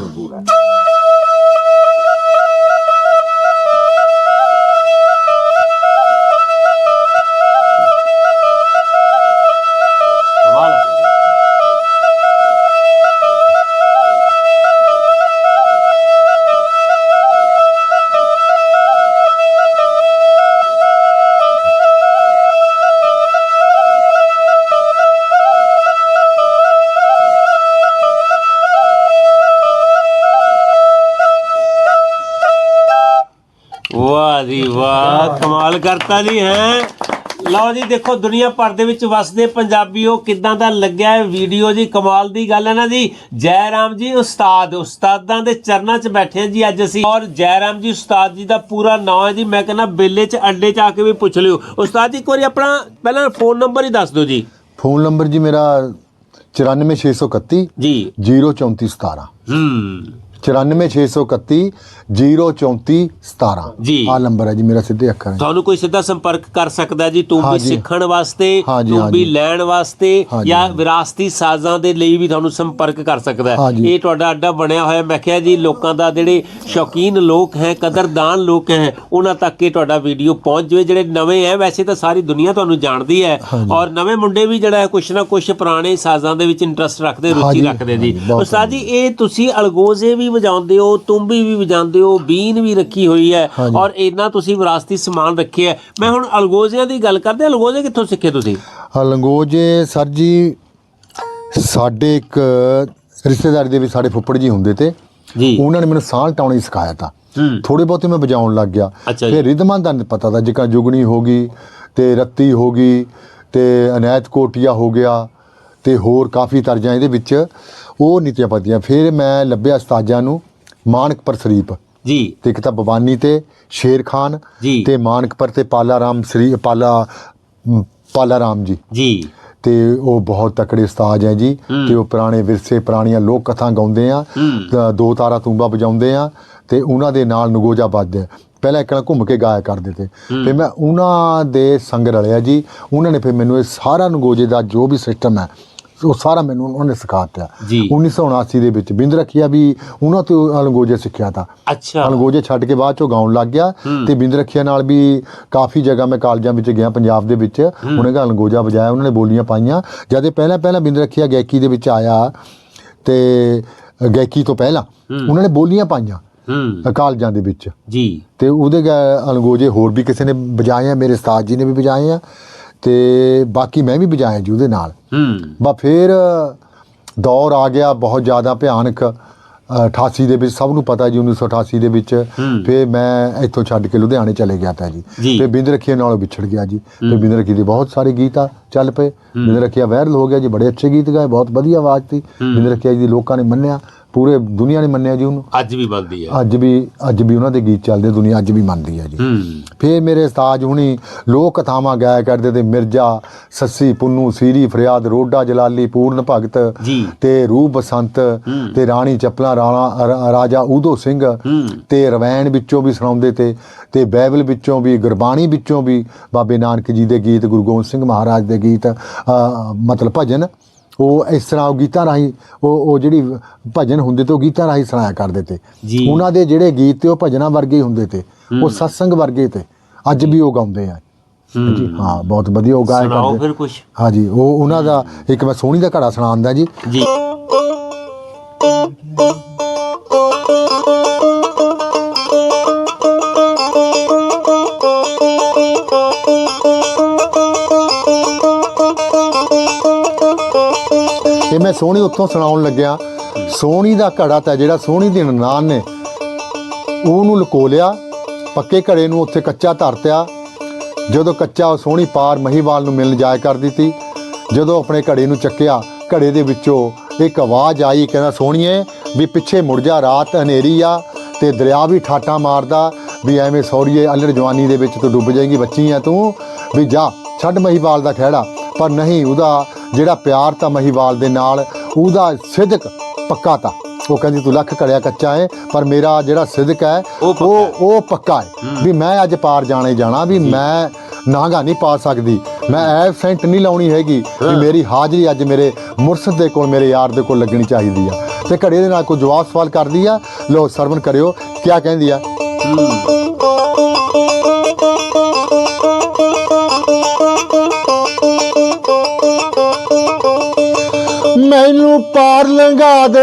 ਜੀ ਵਾਹ ਕਮਾਲ ਕਰਤਾ ਜੀ ਹੈ? ਲਓ ਜੀ ਦੇਖੋ ਦੁਨੀਆ ਭਰ ਦੇ ਵਿੱਚ ਵਸਦੇ ਪੰਜਾਬੀਓ ਕਿੱਦਾਂ ਦਾ ਲੱਗਿਆ ਹੈ ਵੀਡੀਓ ਜੀ? ਕਮਾਲ ਦੀ ਗੱਲ ਹੈ ਨਾ ਜੀ। ਜੈ ਰਾਮ ਜੀ ਉਸਤਾਦ ਉਸਤਾਦਾਂ ਦੇ ਚਰਨਾਂ 'ਚ ਬੈਠੇ ਹਾਂ ਜੀ ਅੱਜ ਅਸੀਂ। ਔਰ ਜੈ ਰਾਮ ਜੀ ਉਸਤਾਦ ਜੀ ਦਾ ਪੂਰਾ ਨਾਮ ਹੈ ਜੀ। ਮੈਂ ਕਹਿੰਦਾ ਬੇਲੇ 'ਚ ਅੱਡੇ 'ਚ ਆ ਕੇ ਵੀ ਪੁੱਛ ਲਿਓ। ਉਸਤਾਦ ਜੀ ਇੱਕ ਵਾਰੀ ਆਪਣਾ ਪਹਿਲਾਂ ਫੋਨ ਨੰਬਰ ਹੀ ਦੱਸ ਦਿਓ ਜੀ। ਫੋਨ ਨੰਬਰ ਜੀ ਮੇਰਾ 94631 ਜੀ। 03417 ਹੂੰ। 94631 03417 ਜੀ। ਆ ਨੰਬਰ ਹੈ ਜੀ ਮੇਰਾ ਸਿੱਧੇ ਅੱਖਰ ਹੈ ਤੁਹਾਨੂੰ ਕੋਈ ਸਿੱਧਾ ਸੰਪਰਕ ਕਰ ਸਕਦਾ ਜੀ ਤੂੰ ਵੀ ਹਾਂਜੀ। ਸਿੱਖਣ ਵਾਸਤੇ ਹਾਂਜੀ, ਤੂੰ ਵੀ ਹਾਂਜੀ। ਲੈਣ ਵਾਸਤੇ ਹਾਂਜੀ, ਜਾਂ ਹਾਂਜੀ। ਵਿਰਾਸਤੀ ਸਾਜ਼ਾਂ ਦੇ ਲਈ ਵੀ ਤੁਹਾਨੂੰ ਸੰਪਰਕ ਕਰ ਸਕਦਾ ਹੈ ਹਾਂਜੀ। ਇਹ ਤੁਹਾਡਾ ਅੱਡਾ ਬਣਿਆ ਹੋਇਆ ਮੈਂ ਕਿਹਾ ਜੀ ਲੋਕਾਂ ਦਾ ਜਿਹੜੇ ਸ਼ੌਕੀਨ ਲੋਕ ਹੈ ਕਦਰਦਾਨ ਲੋਕ ਹੈ ਉਹਨਾਂ ਤੱਕ ਇਹ ਤੁਹਾਡਾ ਵੀਡੀਓ ਪਹੁੰਚ ਜਾਵੇ ਜਿਹੜੇ ਨਵੇਂ ਹੈ ਵੈਸੇ ਤਾਂ ਸਾਰੀ ਦੁਨੀਆ ਤੁਹਾਨੂੰ ਜਾਣਦੀ ਹੈ ਔਰ ਨਵੇਂ ਮੁੰਡੇ ਵੀ ਜਿਹੜਾ ਹੈ ਕੁਛ ਨਾ ਕੁਛ ਪੁਰਾਣੇ ਸਾਜ਼ਾਂ ਦੇ ਵਿੱਚ ਇੰਟਰਸਟ ਰੱਖਦੇ ਰੁਚੀ ਹਾਂਜੀ, ਰੱਖਦੇ ਜੀ ਹਾਂਜੀ, ਬਹੁਤ ਉਸਤਾਦ ਜੀ ਇਹ ਤੁਸੀਂ ਅਲਗੋਜ਼ੇ ਵੀ ਵਜਾਉਂਦੇ ਹੋ ਤੁੰਬੀ ਵੀ ਵਜਾਉਂਦੇ ਹੋ ਬੀਨ ਵੀ ਰੱਖੀ ਹੋਈ ਹੈ। ਔਰ ਇੰਨਾ ਤੁਸੀਂ ਵਿਰਾਸਤੀ ਸਮਾਨ ਰੱਖਿਆ ਹੈ। ਮੈਂ ਹੁਣ ਅਲਗੋਜ਼ਿਆਂ ਦੀ ਗੱਲ ਕਰਦੇ ਅਲਗੋਜ਼ੇ ਕਿੱਥੋਂ ਸਿੱਖੇ ਤੁਸੀਂ ਹਾਂ, ਲੰਗੋਜੇ ਸਰ ਜੀ ਸਾਡੇ ਇੱਕ ਰਿਸ਼ਤੇਦਾਰੀ ਦੇ ਵਿੱਚ ਸਾਡੇ ਫੁੱਫੜ ਜੀ ਹੁੰਦੇ ਤੇ ਜੀ ਉਹਨਾਂ ਨੇ ਮੈਨੂੰ ਸਾਹ ਟਾਉਣੀ ਸਿਖਾਇਆ ਤਾ ਹੂੰ ਥੋੜੇ ਬਹੁਤੇ ਮੈਂ ਵਜਾਉਣ ਲੱਗ ਗਿਆ। ਫਿਰ ਰਿਦਮਾਂ ਦਾ ਨਹੀਂ ਪਤਾ ਤਾ ਜਿਕਾ ਜੁਗਣੀ ਹੋ ਗਈ ਤੇ ਰੱਤੀ ਹੋ ਗਈ ਤੇ ਅਨੈਤ ਕੋਟੀਆ ਹੋ ਗਿਆ ਤੇ ਹੋਰ ਕਾਫੀ ਤਰਜਾਂ ਇਹਦੇ ਵਿੱਚ ਉਹ ਨੀਤੀਆਂ ਪਤੀਆਂ ਫਿਰ ਮੈਂ ਲੱਭਿਆ ਉਸਤਾਜਾਂ ਨੂੰ ਮਾਨਕਪੁਰ ਸ਼ਰੀਫ। ਜੀ। ਤੇ ਇੱਕ ਤਾਂ ਬਵਾਨੀ ਤੇ ਸ਼ੇਰ ਖਾਨ। ਤੇ ਮਾਨਕਪੁਰ ਤੇ ਪਾਲਾ ਰਾਮ ਸ੍ਰੀ ਪਾਲਾ ਪਾਲਾ ਰਾਮ ਜੀ। ਜੀ। ਤੇ ਉਹ ਬਹੁਤ ਤਕੜੇ ਉਸਤਾਦ ਹੈ ਜੀ। ਤੇ ਉਹ ਪੁਰਾਣੇ ਵਿਰਸੇ ਪੁਰਾਣੀਆਂ ਲੋਕ ਕਥਾ ਗਾਉਂਦੇ ਆ। ਦੋ ਤਾਰਾ ਤੂੰਬਾ ਵਜਾਉਂਦੇ ਆ ਤੇ ਉਹਨਾਂ ਦੇ ਨਾਲ ਨਗੋਜਾ ਵੱਜਦੇ ਪਹਿਲਾਂ ਇੱਕ ਨਾਲ ਘੁੰਮ ਕੇ ਗਾਇਆ ਕਰਦੇ ਤੇ। ਫਿਰ ਮੈਂ ਉਹਨਾਂ ਦੇ ਸੰਗ ਰਲਿਆ ਜੀ। ਉਹਨਾਂ ਨੇ ਫਿਰ ਮੈਨੂੰ ਇਹ ਸਾਰਾ ਨਗੋਜੇ ਦਾ ਜੋ ਵੀ ਸਿਸਟਮ ਹੈ ਉਹ ਸਾਰਾ ਮੈਨੂੰ ਉਹਨਾਂ ਨੇ ਸਿਖਾ ਦਿੱਤਾ। ਜੀ। 1979 ਦੇ ਵਿੱਚ ਬਿੰਦ ਰੱਖਿਆ ਵੀ ਉਹਨਾਂ ਤੋਂ ਨਗੋਜੇ ਸਿੱਖਿਆ ਤਾ। ਅੱਛਾ। ਅਲਗੋਜੇ ਛੱਡ ਕੇ ਬਾਅਦ ਚੋਂ ਗਾਉਣ ਲੱਗ ਗਿਆ ਤੇ ਬਿੰਦ ਰੱਖਿਆ ਨਾਲ ਵੀ ਕਾਫੀ ਜਗ੍ਹਾ ਮੈਂ ਕਾਲਜਾਂ ਵਿੱਚ ਗਿਆ ਪੰਜਾਬ ਦੇ ਵਿੱਚ। ਉਹਨੇ ਗਾ ਅਲਗੋਜਾ ਵਜਾਇਆ ਉਹਨਾਂ ਨੇ ਬੋਲੀਆਂ ਪਾਈਆਂ। ਜਦ ਇਹ ਪਹਿਲਾਂ ਪਹਿਲਾਂ ਬਿੰਦ ਰੱਖਿਆ ਗਾਇਕੀ ਦੇ ਵਿੱਚ ਆਇਆ ਤੇ ਗਾਇਕੀ ਤੋਂ ਪਹਿਲਾਂ ਉਹਨਾਂ ਨੇ ਬੋਲੀਆਂ ਪਾਈਆਂ ਹੂੰ। ਕਾਲਜਾਂ ਦੇ ਵਿੱਚ। ਜੀ। ਤੇ ਉਹਦੇ ਅਲਗੋਜੇ ਹੋਰ ਵੀ ਕਿਸੇ ਨੇ ਵਜਾਏ ਆ ਮੇਰੇ ਉਸਤਾਦ ਜੀ ਨੇ ਵੀ ਵਜਾਏ ਆ। ਤੇ ਬਾਕੀ ਮੈਂ ਵੀ ਵਜਾਇਆ ਜੀ ਉਹਦੇ ਨਾਲ। ਹੂੰ। ਬਾ ਫਿਰ ਦੌਰ ਆ ਗਿਆ ਬਹੁਤ ਜ਼ਿਆਦਾ ਭਿਆਨਕ। ਅ, 88 ਦੇ ਵਿੱਚ ਸਭ ਨੂੰ ਪਤਾ ਜੀ 1988 ਦੇ ਵਿੱਚ। ਫਿਰ ਮੈਂ ਇੱਥੋਂ ਛੱਡ ਕੇ ਲੁਧਿਆਣੇ ਚਲੇ ਗਿਆ ਤਾ ਜੀ। ਫਿਰ ਬਿੰਦ ਰੱਖੀਏ ਨਾਲੋਂ ਵਿਛੜ ਗਿਆ ਜੀ। ਫਿਰ ਬਿੰਦ ਰੱਖੀ ਦੇ ਬਹੁਤ ਸਾਰੇ ਗੀਤ ਆ ਚੱਲ ਪਏ। ਬਿੰਦ ਰੱਖਿਆ ਵਾਇਰਲ ਹੋ ਗਿਆ ਜੀ ਬੜੇ ਅੱਛੇ ਗੀਤ ਗਾਏ ਬਹੁਤ ਵਧੀਆ ਆਵਾਜ਼ ਸੀ ਬਿੰਦ ਰੱਖਿਆ ਜੀ ਦੀ ਲੋਕਾਂ ਨੇ ਮੰਨਿਆ। ਪੂਰੇ ਦੁਨੀਆ ਨੇ ਮੰਨਿਆ ਜੀ ਉਹਨੂੰ। ਅੱਜ ਵੀ ਬੰਦੀ ਹੈ। ਅੱਜ ਵੀ ਅੱਜ ਵੀ ਉਹਨਾਂ ਦੇ ਗੀਤ ਚੱਲਦੇ ਦੁਨੀਆ ਅੱਜ ਵੀ ਮੰਨਦੀ ਹੈ ਜੀ। ਫੇਰ ਮੇਰੇ ਉਸਤਾਦ ਹੁਣੀ ਲੋਕ ਕਥਾਵਾਂ ਗਾਇਆ ਕਰਦੇ ਤੇ ਮਿਰਜ਼ਾ ਸੱਸੀ ਪੁੰਨੂ ਸੀਰੀ ਫਰਿਆਦ ਰੋਡਾ ਜਲਾਲੀ ਪੂਰਨ ਭਗਤ ਤੇ ਰੂਪ ਬਸੰਤ ਤੇ ਰਾਣੀ ਚੱਪਲਾ ਰਾਣਾ ਰਾਜਾ ਉਦੋ ਸਿੰਘ ਤੇ ਰਵੈਣ ਵਿੱਚੋਂ ਵੀ ਸੁਣਾਉਂਦੇ ਤੇ ਤੇ ਬਾਈਬਲ ਵਿੱਚੋਂ ਵੀ ਗੁਰਬਾਣੀ ਵਿੱਚੋਂ ਵੀ ਬਾਬੇ ਨਾਨਕ ਜੀ ਦੇ ਗੀਤ ਗੁਰੂ ਗੋਬਿੰਦ ਸਿੰਘ ਮਹਾਰਾਜ ਦੇ ਗੀਤ ਮਤਲਬ ਭਜਨ ਉਹ ਇਸ ਤਰ੍ਹਾਂ ਉਹ ਗੀਤਾਂ ਰਾਹੀਂ ਉਹ ਉਹ ਜਿਹੜੀ ਭਜਨ ਹੁੰਦੇ ਤੇ ਉਹ ਗੀਤਾਂ ਰਾਹੀਂ ਸੁਣਾਇਆ ਕਰਦੇ ਤੇ। ਉਹਨਾਂ ਦੇ ਜਿਹੜੇ ਗੀਤ ਤੇ ਉਹ ਭਜਨਾਂ ਵਰਗੇ ਹੀ ਹੁੰਦੇ ਤੇ। ਉਹ ਸਤਸੰਗ ਵਰਗੇ ਤੇ। ਅੱਜ ਵੀ ਉਹ ਗਾਉਂਦੇ ਆ। ਜੀ ਹਾਂ। ਬਹੁਤ ਵਧੀਆ ਉਹ ਸੁਣਾਓ ਕਰਦੇ। ਫਿਰ ਕੁਝ ਹਾਂਜੀ ਉਹ ਉਹਨਾਂ ਦਾ ਇੱਕ ਮੈਂ ਸੋਹਣੀ ਦਾ ਘੜਾ ਸੁਣਾਉਂਦਾ ਜੀ। ਜੀ। ਮੈਂ ਸੋਹਣੀ ਉੱਥੋਂ ਸੁਣਾਉਣ ਲੱਗਿਆ। ਸੋਹਣੀ ਦਾ ਘੜਾ ਤਾਂ ਜਿਹੜਾ ਸੋਹਣੀ ਦੀ ਨਨਾਣ ਨੇ, ਉਹਨੂੰ ਲਕੋ ਲਿਆ, ਪੱਕੇ ਘੜੇ ਨੂੰ ਉੱਥੇ ਕੱਚਾ ਧਰਤਿਆ ਜਦੋਂ ਕੱਚਾ ਉਹ ਸੋਹਣੀ ਪਾਰ ਮਹੀਵਾਲ ਨੂੰ ਮਿਲਣ ਜਾਇ ਕਰ ਦਿੱਤੀ, ਜਦੋਂ ਆਪਣੇ ਘੜੇ ਨੂੰ ਚੱਕਿਆ, ਘੜੇ ਦੇ ਵਿੱਚੋਂ ਇੱਕ ਆਵਾਜ਼ ਆਈ, ਕਹਿੰਦਾ, ਸੋਹਣੀਏ, ਵੀ ਪਿੱਛੇ ਮੁੜ ਜਾ, ਰਾਤ ਹਨੇਰੀ ਆ ਤੇ ਦਰਿਆ ਵੀ ਠਾਟਾਂ ਮਾਰਦਾ, ਵੀ ਐਵੇਂ ਸੌਰੀਏ, ਅਲੜ ਜਵਾਨੀ ਦੇ ਵਿੱਚ ਤੂੰ ਡੁੱਬ ਜਾਏਗੀ, ਬੱਚੀ ਆ ਤੂੰ, ਵੀ ਜਾ, ਛੱਡ ਮਹੀਵਾਲ ਦਾ ਖਹਿੜਾ। ਪਰ ਨਹੀਂ ਉਹਦਾ ਜਿਹੜਾ ਪਿਆਰ ਤਾਂ ਮਹੀਵਾਲ ਦੇ ਨਾਲ ਉਹਦਾ ਸਿਦਕ ਪੱਕਾ ਤਾਂ। ਉਹ ਕਹਿੰਦੀ ਤੂੰ ਲੱਖ ਕੜਿਆ ਕੱਚਾ ਹੈ ਪਰ ਮੇਰਾ ਜਿਹੜਾ ਸਿਦਕ ਹੈ ਉਹ ਉਹ ਪੱਕਾ ਹੈ। ਵੀ ਮੈਂ ਅੱਜ ਪਾਰ ਜਾਣੇ ਜਾਣਾ ਵੀ ਮੈਂ ਨਾਗਾ ਨਹੀਂ ਪਾ ਸਕਦੀ। ਮੈਂ ਐਬਸੈਂਟ ਨਹੀਂ ਲਾਉਣੀ ਹੈਗੀ ਵੀ ਮੇਰੀ ਹਾਜ਼ਰੀ ਅੱਜ ਮੇਰੇ ਮੁਰਸ਼ਦ ਦੇ ਕੋਲ ਮੇਰੇ ਯਾਰ ਦੇ ਕੋਲ ਲੱਗਣੀ ਚਾਹੀਦੀ ਆ। ਤੇ ਘੜੇ ਦੇ ਨਾਲ ਕੋਈ ਜਵਾਬ ਸਵਾਲ ਕਰਦੀ ਆ ਲੋ ਸਰਵਨ ਕਰਿਓ ਕੀ ਕਹਿੰਦੀ ਆ? ਮੈਨੂੰ ਪਾਰ ਲੰਘਾ ਦੇ।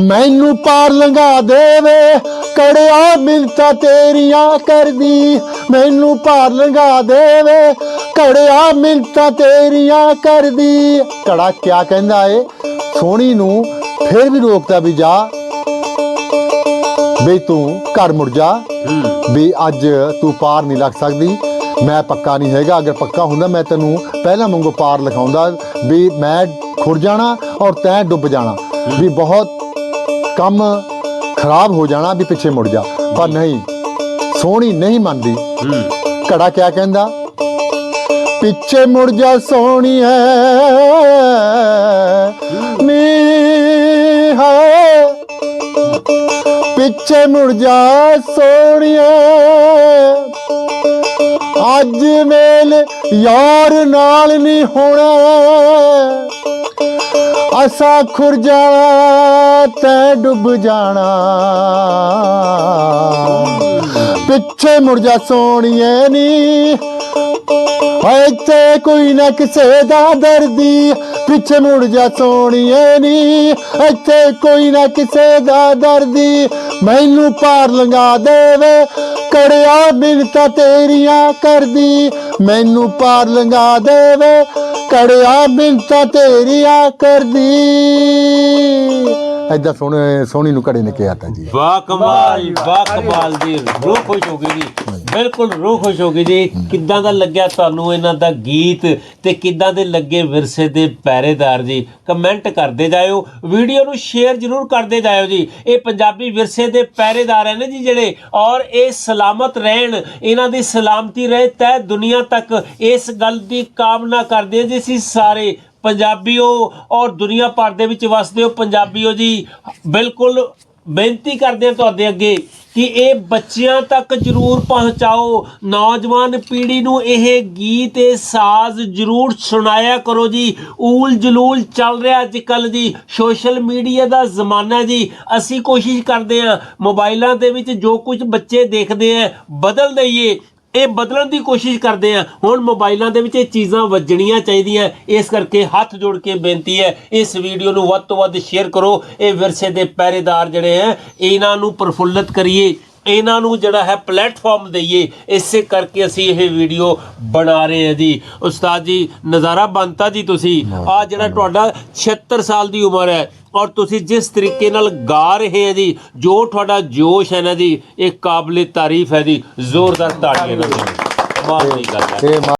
ਮੈਨੂੰ ਪਾਰ ਲੰਘਾ ਦੇਵੇ। ਕੜਿਆ ਮਿੰਤਾ ਤੇਰੀਆਂ ਕਰਦੀ। ਮੈਨੂੰ ਪਾਰ ਲੰਘਾ ਦੇਵੇ। ਕੜਿਆ ਮਿੰਤਾ ਤੇਰੀਆਂ ਕਰਦੀ। ਕੜਾ ਕਿਆ ਕਹਿੰਦਾ ਏ? ਸੋਹਣੀ ਨੂੰ ਫਿਰ ਵੀ ਰੋਕਦਾ ਵੀ ਜਾ। ਵੀ ਤੂੰ ਘਰ ਮੁੜ ਜਾ। ਵੀ ਅੱਜ ਤੂੰ ਪਾਰ ਨਹੀਂ ਲੱਗ ਸਕਦੀ। ਮੈਂ ਪੱਕਾ ਨਹੀਂ ਹੈਗਾ, ਅਗਰ ਪੱਕਾ ਹੁੰਦਾ ਮੈਂ ਤੈਨੂੰ ਪਹਿਲਾਂ ਵਾਂਗੂ ਪਾਰ ਲਿਖਾਉਂਦਾ ਵੀ ਮੈਂ ਖੁਰ ਜਾਣਾ ਔਰ ਤੈਂ ਡੁੱਬ ਜਾਣਾ, ਵੀ ਬਹੁਤ ਕੰਮ ਖਰਾਬ ਹੋ ਜਾਣਾ ਵੀ ਪਿੱਛੇ ਮੁੜ ਜਾ। ਪਰ ਨਹੀਂ, ਸੋਹਣੀ ਨਹੀਂ ਮੰਨਦੀ। ਘੜਾ ਕਿਆ ਕਹਿੰਦਾ? ਪਿੱਛੇ ਮੁੜ ਜਾ ਸੋਹਣੀਏ ਨੀ ਹੈ। ਪਿੱਛੇ ਮੁੜ ਜਾ ਸੋਹਣੀਏ ਅੱਜ ਮੇਲ ਯਾਰ ਨਾਲ ਨਹੀਂ ਹੋਣਾ। ਅਸਾ ਖੁਰਜਾ ਜਾਣਾ ਤੈ ਡੁੱਬ ਜਾਣਾ। ਪਿੱਛੇ ਮੁੜ ਜਾ ਸੋਹਣੀਏ ਨੀ। ਓਏ ਤੇ ਕੋਈ ਨਾ ਕਿਸੇ ਦਾ ਦਰਦੀ ਪਿੱਛੇ ਮੁੜ ਜਾ ਸੋਹਣੀਏ ਨੀ। ਇੱਥੇ ਕੋਈ ਨਾ ਕਿਸੇ ਦਾ ਦਰਦੀ ਮੈਨੂੰ ਪਾਰ ਲੰਘਾ ਦੇਵੇ। ਕੜਿਆ ਬਿਨਤਾ ਤੇਰੀਆਂ ਕਰਦੀ ਮੈਨੂੰ ਪਾਰ ਲੰਘਾ ਦੇਵੇ। ਕੜਿਆ ਬਿਨਤਾ ਤੇਰੀਆਂ ਕਰਦੀ। ਐਦਾਂ ਸੋਹਣੇ, ਸੋਹਣੀ ਨੂੰ ਘੜੇ ਨੇ ਕਿਹਾ ਤਾਂ ਜੀ। ਵਾਹ ਕਮਾਲ ਵਾਹ ਕਮਾਲ ਦੀ ਰੂਹ ਖੁਸ਼ ਹੋ ਗਈ ਜੀ। ਬਿਲਕੁਲ ਰੂਹ ਖੁਸ਼ ਹੋ ਗਈ ਜੀ। ਕਿੱਦਾਂ ਦਾ ਲੱਗਿਆ ਤੁਹਾਨੂੰ ਇਹਨਾਂ ਦਾ ਗੀਤ ਤੇ ਕਿੱਦਾਂ ਦੇ ਲੱਗੇ ਵਿਰਸੇ ਦੇ ਪਹਿਰੇਦਾਰ ਜੀ? ਕਮੈਂਟ ਕਰਦੇ ਜਾਇਓ। ਵੀਡੀਓ ਨੂੰ ਸ਼ੇਅਰ ਜ਼ਰੂਰ ਕਰਦੇ ਜਾਇਓ ਜੀ। ਇਹ ਪੰਜਾਬੀ ਵਿਰਸੇ ਦੇ ਪਹਿਰੇਦਾਰ ਹਨ ਜੀ ਜਿਹੜੇ। ਔਰ ਇਹ ਸਲਾਮਤ ਰਹਿਣ, ਇਹਨਾਂ ਦੀ ਸਲਾਮਤੀ ਰਹੇ ਤੈ ਦੁਨੀਆ ਤੱਕ ਇਸ ਗੱਲ ਦੀ ਕਾਮਨਾ ਕਰਦੇ ਜੀ ਅਸੀਂ ਸਾਰੇ। ਪੰਜਾਬੀਓ ਔਰ ਦੁਨੀਆ ਭਰ ਦੇ ਵਿੱਚ ਵਸਦੇ ਹੋ ਪੰਜਾਬੀਓ ਜੀ, ਬਿਲਕੁਲ ਬੇਨਤੀ ਕਰਦੇ ਹਾਂ ਤੁਹਾਡੇ ਅੱਗੇ ਕਿ ਇਹ ਬੱਚਿਆਂ ਤੱਕ ਜਰੂਰ ਪਹੁੰਚਾਓ, ਨੌਜਵਾਨ ਪੀੜ੍ਹੀ ਨੂੰ ਇਹ ਗੀਤ, ਇਹ ਸਾਜ਼ ਜਰੂਰ ਸੁਣਾਇਆ ਕਰੋ ਜੀ। ਊਲ ਜਲੂਲ ਚੱਲ ਰਿਹਾ ਅੱਜ ਕੱਲ ਜੀ, ਸੋਸ਼ਲ ਮੀਡੀਆ ਦਾ ਜ਼ਮਾਨਾ ਜੀ। ਅਸੀਂ ਕੋਸ਼ਿਸ਼ ਕਰਦੇ ਹਾਂ ਮੋਬਾਈਲਾਂ ਦੇ ਵਿੱਚ ਜੋ ਕੁਝ ਬੱਚੇ ਦੇਖਦੇ ਆ ਬਦਲ ਦਈਏ। ਇਹ ਬਦਲਣ ਦੀ ਕੋਸ਼ਿਸ਼ ਕਰਦੇ ਆ। ਹੁਣ ਮੋਬਾਈਲਾਂ ਦੇ ਵਿੱਚ ਇਹ ਚੀਜ਼ਾਂ ਵੱਜਣੀਆਂ ਚਾਹੀਦੀਆਂ। ਇਸ ਕਰਕੇ ਹੱਥ ਜੋੜ ਕੇ ਬੇਨਤੀ ਹੈ ਇਸ ਵੀਡੀਓ ਨੂੰ ਵੱਧ ਤੋਂ ਵੱਧ ਸ਼ੇਅਰ ਕਰੋ। ਇਹ ਵਿਰਸੇ ਦੇ ਪਹਿਰੇਦਾਰ ਜਿਹੜੇ ਆ ਇਹਨਾਂ ਨੂੰ ਪ੍ਰਫੁੱਲਤ ਕਰੀਏ। ਇਹਨਾਂ ਨੂੰ ਜਿਹੜਾ ਹੈ ਪਲੇਟਫਾਰਮ ਦਈਏ। ਇਸੇ ਕਰਕੇ ਅਸੀਂ ਇਹ ਵੀਡੀਓ ਬਣਾ ਰਹੇ ਹਾਂ ਜੀ। ਉਸਤਾਦ ਜੀ ਨਜ਼ਾਰਾ ਬੰਤਾ ਜੀ ਤੁਸੀਂ। ਆ ਜਿਹੜਾ ਤੁਹਾਡਾ 76 ਸਾਲ ਦੀ ਉਮਰ ਹੈ। ਔਰ ਤੁਸੀਂ ਜਿਸ ਤਰੀਕੇ ਨਾਲ ਗਾ ਰਹੇ ਹੈ ਜੀ, ਜੋ ਤੁਹਾਡਾ ਜੋਸ਼ ਹੈ ਨਾ ਜੀ, ਇਹ ਕਾਬਲੇ ਤਾਰੀਫ ਹੈ ਜੀ, ਜ਼ੋਰਦਾਰ ਤਾੜੀਆਂ ਨਾਲ। ਕਮਾਲ ਦੀ ਗੱਲ ਹੈ।